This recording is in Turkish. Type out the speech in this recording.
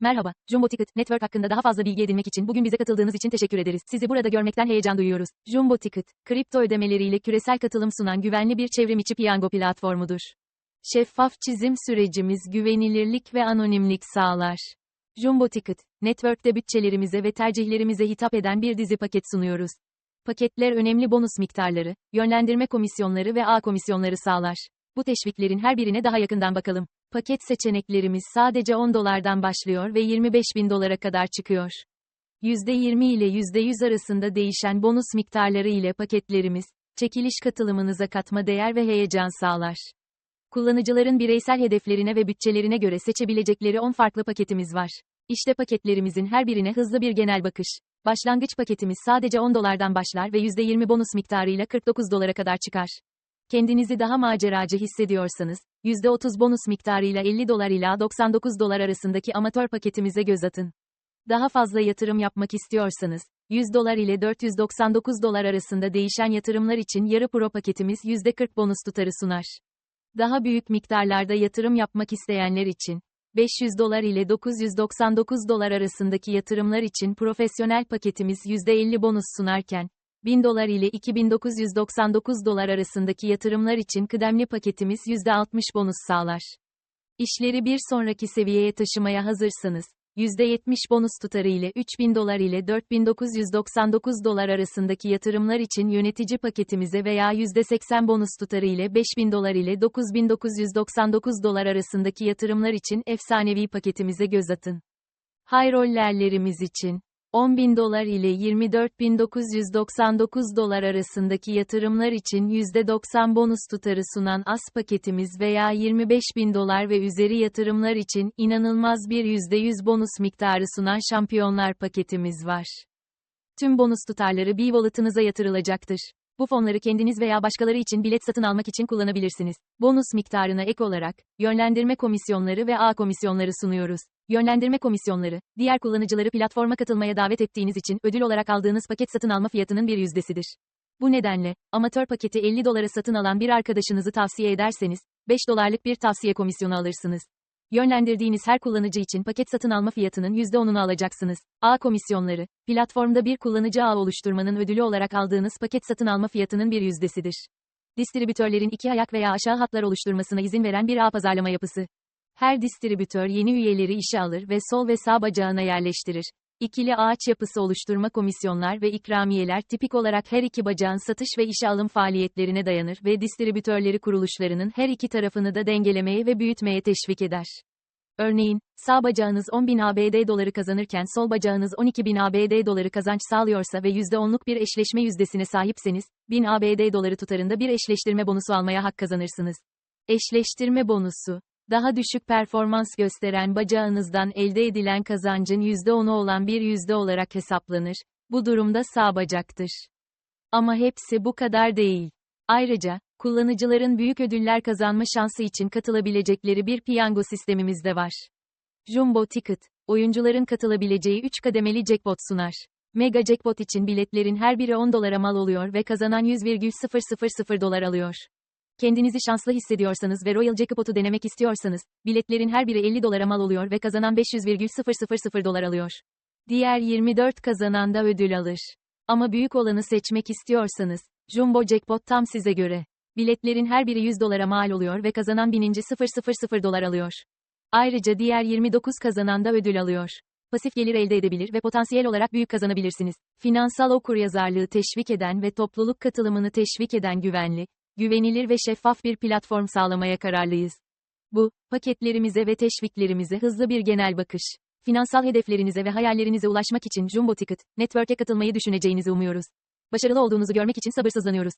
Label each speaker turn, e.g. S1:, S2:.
S1: Merhaba, Jumbo Ticket Network hakkında daha fazla bilgi edinmek için bugün bize katıldığınız için teşekkür ederiz. Sizi burada görmekten heyecan duyuyoruz. Jumbo Ticket, kripto ödemeleriyle küresel katılım sunan güvenli bir çevrimiçi piyango platformudur. Şeffaf çizim sürecimiz güvenilirlik ve anonimlik sağlar. Jumbo Ticket, Network'te bütçelerimize ve tercihlerimize hitap eden bir dizi paket sunuyoruz. Paketler önemli bonus miktarları, yönlendirme komisyonları ve A komisyonları sağlar. Bu teşviklerin her birine daha yakından bakalım. Paket seçeneklerimiz sadece 10 dolardan başlıyor ve 25 bin dolara kadar çıkıyor. %20 ile %100 arasında değişen bonus miktarları ile paketlerimiz, çekiliş katılımınıza katma değer ve heyecan sağlar. Kullanıcıların bireysel hedeflerine ve bütçelerine göre seçebilecekleri 10 farklı paketimiz var. İşte paketlerimizin her birine hızlı bir genel bakış. Başlangıç paketimiz sadece 10 dolardan başlar ve %20 bonus miktarıyla 49 dolara kadar çıkar. Kendinizi daha maceracı hissediyorsanız, %30 bonus miktarıyla 50 dolar ila 99 dolar arasındaki amatör paketimize göz atın. Daha fazla yatırım yapmak istiyorsanız, 100 dolar ile 499 dolar arasında değişen yatırımlar için yarı pro paketimiz %40 bonus tutarı sunar. Daha büyük miktarlarda yatırım yapmak isteyenler için, 500 dolar ile 999 dolar arasındaki yatırımlar için profesyonel paketimiz %50 bonus sunarken, 1000 dolar ile 2999 dolar arasındaki yatırımlar için kıdemli paketimiz %60 bonus sağlar. İşleri bir sonraki seviyeye taşımaya hazırsanız, %70 bonus tutarı ile 3000 dolar ile 4999 dolar arasındaki yatırımlar için yönetici paketimize veya %80 bonus tutarı ile 5000 dolar ile 9999 dolar arasındaki yatırımlar için efsanevi paketimize göz atın. High rollerlerimiz için 10.000 dolar ile 24.999 dolar arasındaki yatırımlar için %90 bonus tutarı sunan AS paketimiz veya 25.000 dolar ve üzeri yatırımlar için inanılmaz bir %100 bonus miktarı sunan şampiyonlar paketimiz var. Tüm bonus tutarları B-Wallet'ınıza yatırılacaktır. Bu fonları kendiniz veya başkaları için bilet satın almak için kullanabilirsiniz. Bonus miktarına ek olarak, yönlendirme komisyonları ve A komisyonları sunuyoruz. Yönlendirme komisyonları, diğer kullanıcıları platforma katılmaya davet ettiğiniz için ödül olarak aldığınız paket satın alma fiyatının bir yüzdesidir. Bu nedenle, amatör paketi 50 dolara satın alan bir arkadaşınızı tavsiye ederseniz, 5 dolarlık bir tavsiye komisyonu alırsınız. Yönlendirdiğiniz her kullanıcı için paket satın alma fiyatının %10'unu alacaksınız. A komisyonları, platformda bir kullanıcı ağ oluşturmanın ödülü olarak aldığınız paket satın alma fiyatının bir yüzdesidir. Distribütörlerin iki ayak veya aşağı hatlar oluşturmasına izin veren bir ağ pazarlama yapısı. Her distribütör yeni üyeleri işe alır ve sol ve sağ bacağına yerleştirir. İkili ağaç yapısı oluşturma komisyonlar ve ikramiyeler tipik olarak her iki bacağın satış ve işe alım faaliyetlerine dayanır ve distribütörleri kuruluşlarının her iki tarafını da dengelemeye ve büyütmeye teşvik eder. Örneğin, sağ bacağınız 10.000 ABD doları kazanırken sol bacağınız 12.000 ABD doları kazanç sağlıyorsa ve %10'luk bir eşleşme yüzdesine sahipseniz, 1000 ABD doları tutarında bir eşleştirme bonusu almaya hak kazanırsınız. Eşleştirme bonusu, daha düşük performans gösteren bacağınızdan elde edilen kazancın %10'u olan bir yüzde olarak hesaplanır. Bu durumda sağ bacaktır. Ama hepsi bu kadar değil. Ayrıca, kullanıcıların büyük ödüller kazanma şansı için katılabilecekleri bir piyango sistemimiz de var. Jumbo Ticket, oyuncuların katılabileceği 3 kademeli jackpot sunar. Mega Jackpot için biletlerin her biri 10 dolara mal oluyor ve kazanan 100,000 dolar alıyor. Kendinizi şanslı hissediyorsanız ve Royal Jackpot'u denemek istiyorsanız, biletlerin her biri 50 dolara mal oluyor ve kazanan 500,000 dolar alıyor. Diğer 24 kazanan da ödül alır. Ama büyük olanı seçmek istiyorsanız, Jumbo Jackpot tam size göre. Biletlerin her biri 100 dolara mal oluyor ve kazanan 1000 dolar alıyor. Ayrıca diğer 29 kazanan da ödül alıyor. Pasif gelir elde edebilir ve potansiyel olarak büyük kazanabilirsiniz. Finansal okuryazarlığı teşvik eden ve topluluk katılımını teşvik eden güvenli, güvenilir ve şeffaf bir platform sağlamaya kararlıyız. Bu, paketlerimize ve teşviklerimize hızlı bir genel bakış. Finansal hedeflerinize ve hayallerinize ulaşmak için Jumbo Ticket, Network'e katılmayı düşüneceğinizi umuyoruz. Başarılı olduğunuzu görmek için sabırsızlanıyoruz.